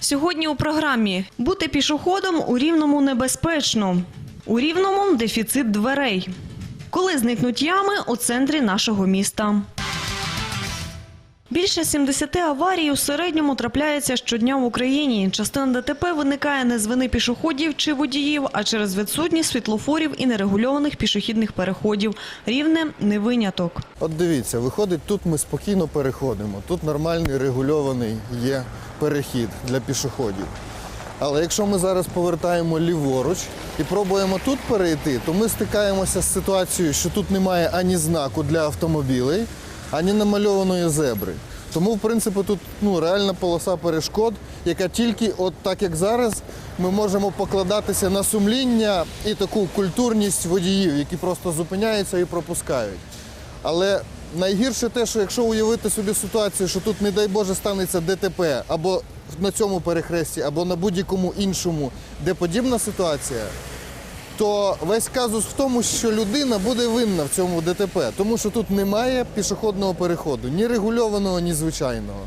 Сьогодні у програмі бути пішоходом у рівному небезпечно. У рівному дефіцит дверей. Коли зникнуть ями у центрі нашого міста. Більше 70 аварій у середньому трапляється щодня в Україні. Частина ДТП виникає не з вини пішоходів чи водіїв, а через відсутність світлофорів і нерегульованих пішохідних переходів. Рівне не виняток. От дивіться, виходить, тут ми спокійно переходимо. Тут нормальний регульований є перехід для пішоходів. Але якщо ми зараз повертаємо ліворуч і пробуємо тут перейти, то ми стикаємося з ситуацією, що тут немає ані знаку для автомобілей, ані намальованої зебри. Тому, в принципі, тут ну, реальна полоса перешкод, яка тільки, от так як зараз, ми можемо покладатися на сумління і таку культурність водіїв, які просто зупиняються і пропускають. Але найгірше те, що якщо уявити собі ситуацію, що тут, не дай Боже, станеться ДТП або на цьому перехресті, або на будь-якому іншому, де подібна ситуація, то весь казус в тому, що людина буде винна в цьому ДТП, тому що тут немає пішохідного переходу, ні регульованого, ні звичайного.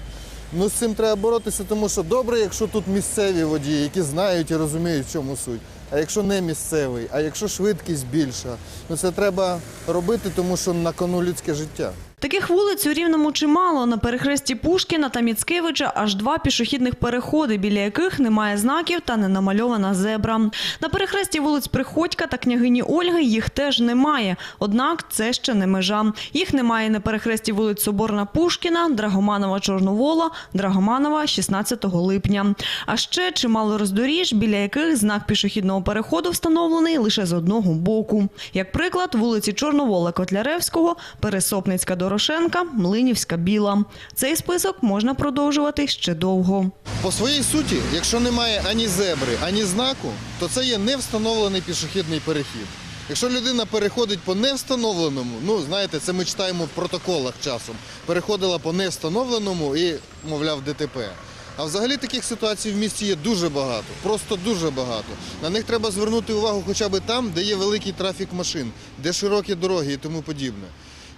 Ну з цим треба боротися, тому що добре, якщо тут місцеві водії, які знають і розуміють, в чому суть. А якщо не місцевий, а якщо швидкість більша, ну це треба робити, тому що на кону людське життя. Таких вулиць у Рівному чимало. На перехресті Пушкіна та Міцкевича аж два пішохідних переходи, біля яких немає знаків та не намальована зебра. На перехресті вулиць Приходька та княгині Ольги їх теж немає. Однак це ще не межа. Їх немає на перехресті вулиць Соборна Пушкіна, Драгоманова Чорновола, Драгоманова 16 липня. А ще чимало роздоріж, біля яких знак пішохідного переходу встановлений лише з одного боку. Як приклад, вулиці Чорновола Котляревського, Пересопницька Дорошенка, Млинівська Біла. Цей список можна продовжувати ще довго. По своїй суті, якщо немає ані зебри, ані знаку, то це є невстановлений пішохідний перехід. Якщо людина переходить по невстановленому, ну знаєте, це ми читаємо в протоколах часом. Переходила по невстановленому і, мовляв, ДТП. А взагалі таких ситуацій в місті є дуже багато, просто дуже багато. На них треба звернути увагу хоча б там, де є великий трафік машин, де широкі дороги і тому подібне.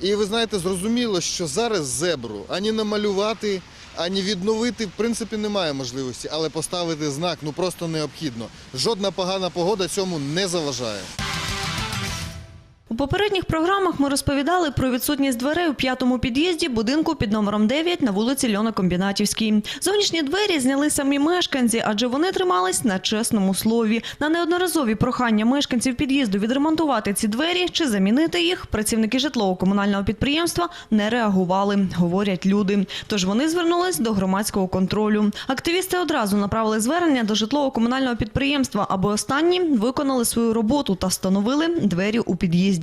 І ви знаєте, зрозуміло, що зараз зебру ані намалювати, ані відновити, в принципі, немає можливості, але поставити знак ну просто необхідно. Жодна погана погода цьому не заважає. У попередніх програмах ми розповідали про відсутність дверей у п'ятому під'їзді будинку під номером 9 на вулиці Льона Комбінатівській. Зовнішні двері зняли самі мешканці, адже вони тримались на чесному слові. На неодноразові прохання мешканців під'їзду відремонтувати ці двері чи замінити їх, працівники житлово-комунального підприємства не реагували, говорять люди. Тож вони звернулись до громадського контролю. Активісти одразу направили звернення до житлово-комунального підприємства, аби останні виконали свою роботу та встановили двері у під'їзді.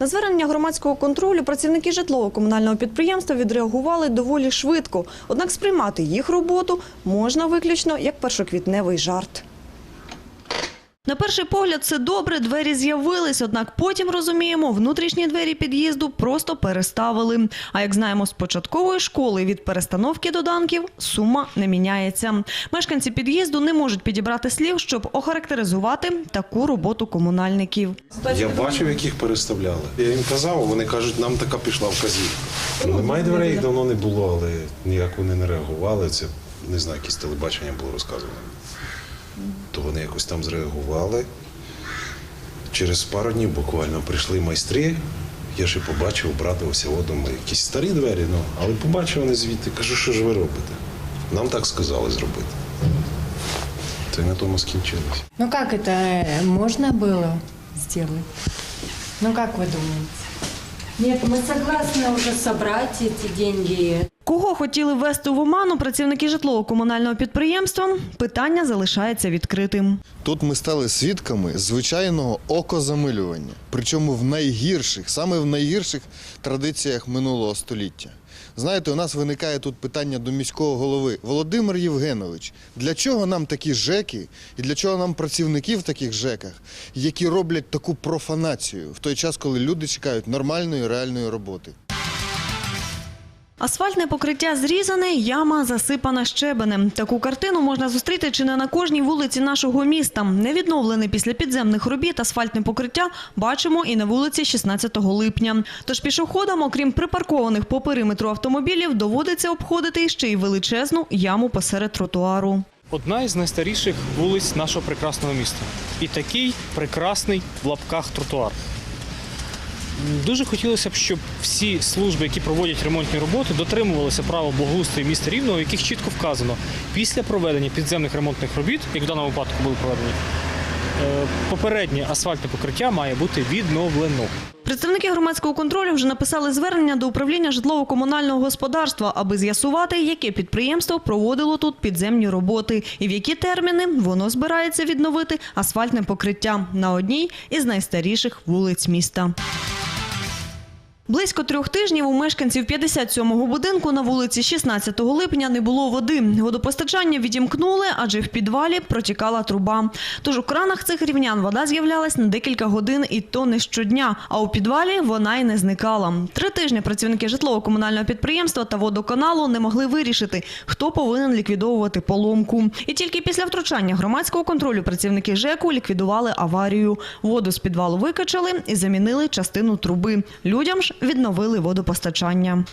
На звернення громадського контролю працівники житлово-комунального підприємства відреагували доволі швидко. Однак сприймати їх роботу можна виключно як першоквітневий жарт. На перший погляд це добре, двері з'явились, однак потім розуміємо, внутрішні двері під'їзду просто переставили. А як знаємо з початкової школи, від перестановки доданків сума не міняється. Мешканці під'їзду не можуть підібрати слів, щоб охарактеризувати таку роботу комунальників. Я бачив, яких переставляли. Я їм казав, вони кажуть, нам така пішла вказівка. Немає дверей, їх давно не було, але ніяк вони не реагували. Це не знаю, якесь телебачення було розказано То вони якось там зреагували. Через пару днів буквально прийшли майстри. Я ще побачив, обрадувався, о, думаю, якісь старі двері, ну, але побачив вони звідти. Кажу, що ж ви робите? Нам так сказали зробити. Та й на тому скінчилось. Ну как это э, можно было сделать? Ну как вы думаете? Нет, мы согласны уже собрать эти деньги. Кого хотіли ввести в оману працівники житлово-комунального підприємства, питання залишається відкритим. Тут ми стали свідками звичайного окозамилювання, причому в найгірших, саме в найгірших традиціях минулого століття. Знаєте, у нас виникає тут питання до міського голови Володимир Євгенович. Для чого нам такі ЖЕКи і для чого нам працівники в таких ЖЕКах, які роблять таку профанацію в той час, коли люди чекають нормальної реальної роботи? Асфальтне покриття зрізане, яма засипана щебенем. Таку картину можна зустріти чи не на кожній вулиці нашого міста. Невідновлене після підземних робіт асфальтне покриття бачимо і на вулиці 16 липня. Тож пішоходам, окрім припаркованих по периметру автомобілів, доводиться обходити ще й величезну яму посеред тротуару. Одна із найстаріших вулиць нашого прекрасного міста. І такий прекрасний в лапках тротуар. Дуже хотілося б, щоб всі служби, які проводять ремонтні роботи, дотримувалися правил благоустрою міста Рівного, в яких чітко вказано, після проведення підземних ремонтних робіт, як в даному випадку були проведені, е, попереднє асфальтне покриття має бути відновлено. Представники громадського контролю вже написали звернення до управління житлово-комунального господарства, аби з'ясувати, яке підприємство проводило тут підземні роботи і в які терміни воно збирається відновити асфальтне покриття на одній із найстаріших вулиць міста. Близько трьох тижнів у мешканців 57-го будинку на вулиці 16 липня не було води. Водопостачання відімкнули, адже в підвалі протікала труба. Тож у кранах цих рівнян вода з'являлась на декілька годин і то не щодня, а у підвалі вона й не зникала. Три тижні працівники житлово-комунального підприємства та водоканалу не могли вирішити, хто повинен ліквідовувати поломку. І тільки після втручання громадського контролю працівники ЖЕКу ліквідували аварію. Воду з підвалу викачали і замінили частину труби. Людям ж відновили водопостачання.